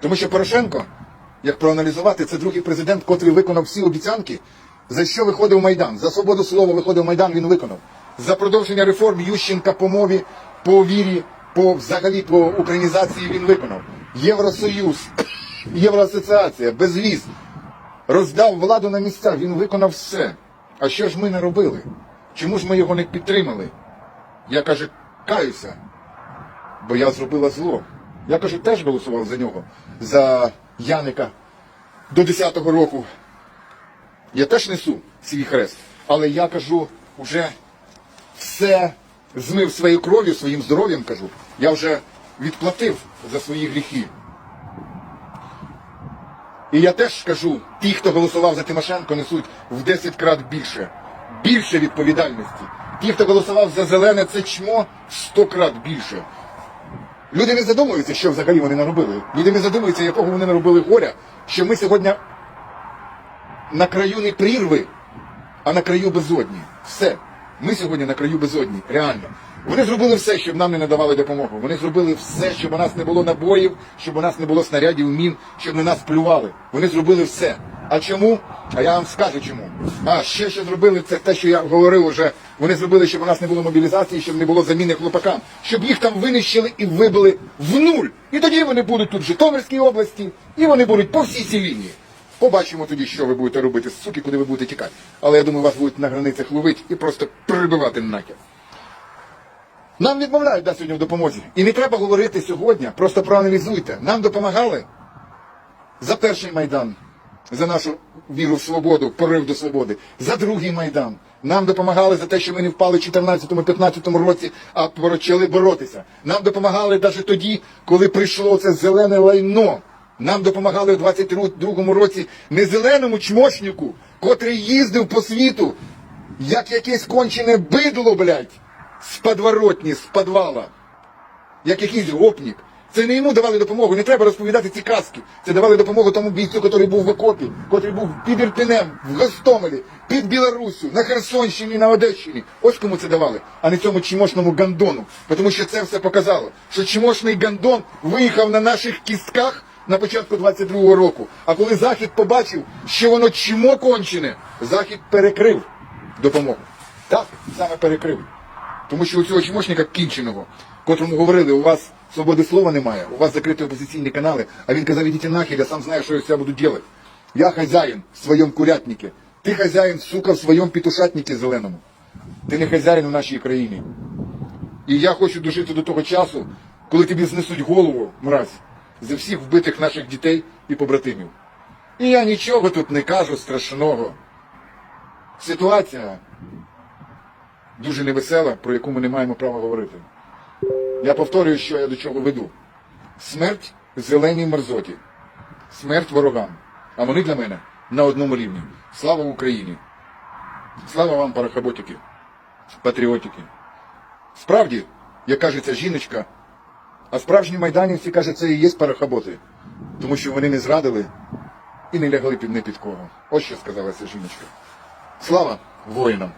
Тому що Порошенко, як проаналізувати, це другий президент, котрий виконав всі обіцянки, за що виходив Майдан. За свободу слова виходив Майдан, він виконав. За продовження реформ Ющенка по мові, по вірі, по взагалі по українізації він виконав. Євросоюз, Євроасоціація, безвіз, роздав владу на місцях, він виконав все. А що ж ми не робили? Чому ж ми його не підтримали? Я каже, каюся, бо я зробила зло. Я кажу, теж голосував за нього, за Яника до 10-го року. Я теж несу свій хрест, але я кажу, вже все змив своєю кров'ю, своїм здоров'ям кажу. Я вже відплатив за свої гріхи. І я теж кажу, ті, хто голосував за Тимошенко, несуть в 10 крат більше, більше відповідальності. Ті, хто голосував за зелене, це чмо в 100 крат більше. Люди не задумуються, що взагалі вони наробили. Люди не задумуються, якого вони наробили горя, що ми сьогодні на краю не прірви, а на краю безодні. Все. Ми сьогодні на краю безодні, реально. Вони зробили все, щоб нам не надавали допомогу. Вони зробили все, щоб у нас не було набоїв, щоб у нас не було снарядів, мін, щоб на нас плювали. Вони зробили все. А чому? А я вам скажу чому. А ще що зробили, це те, що я говорив уже. Вони зробили, щоб у нас не було мобілізації, щоб не було заміни хлопакам, щоб їх там винищили і вибили в нуль. І тоді вони будуть тут в Житомирській області, і вони будуть по всій цій лінії. Побачимо тоді, що ви будете робити, суки, куди ви будете тікати. Але я думаю, вас будуть на границях ловити і просто прибивати нахер. Нам відмовляють да, сьогодні в допомозі. І не треба говорити сьогодні, просто проаналізуйте. Нам допомагали за перший майдан, за нашу віру в свободу, порив до свободи, за другий майдан. Нам допомагали за те, що ми не впали в 14-15 році, а почали боротися. Нам допомагали навіть тоді, коли прийшло це зелене лайно. Нам допомагали в 22-му році не зеленому чмошнику, котрий їздив по світу, як якесь кончене бидло, блядь, з подворотні, з підвала як якийсь гопнік. Це не йому давали допомогу, не треба розповідати ці казки. Це давали допомогу тому бійцю, який був в окопі, який був під Ірпінем, в Гостомелі, під Білоруссю, на Херсонщині, на Одещині. Ось кому це давали, а не цьому чмошному гандону. Тому що це все показало, що чмошний гандон виїхав на наших кістках на початку 22-го року. А коли Захід побачив, що воно чмо кончене, Захід перекрив допомогу. Так, саме перекрив. Тому що у цього чмошника кінченого, котрому говорили, у вас свободи слова немає, у вас закриті опозиційні канали, а він казав, ідіть нахер, я сам знаю, що я з буду робити. Я хазяїн в своєму курятнике. Ти хазяїн, сука, в своєму петушатнике зеленому. Ти не хазяїн у нашій країні. І я хочу дожити до того часу, коли тобі знесуть голову, мразь, за всіх вбитих наших дітей і побратимів. І я нічого тут не кажу страшного. Ситуація дуже невесела, про яку ми не маємо права говорити. Я повторюю, що я до чого веду. Смерть зеленій мерзоті, смерть ворогам. А вони для мене на одному рівні. Слава Україні! Слава вам, парахаботики, патріотики. Справді, як каже ця жіночка, а справжні майданівці, каже, це і є парахаботи, тому що вони не зрадили і не лягли під не під кого. Ось що сказала ця жіночка. Слава воїнам!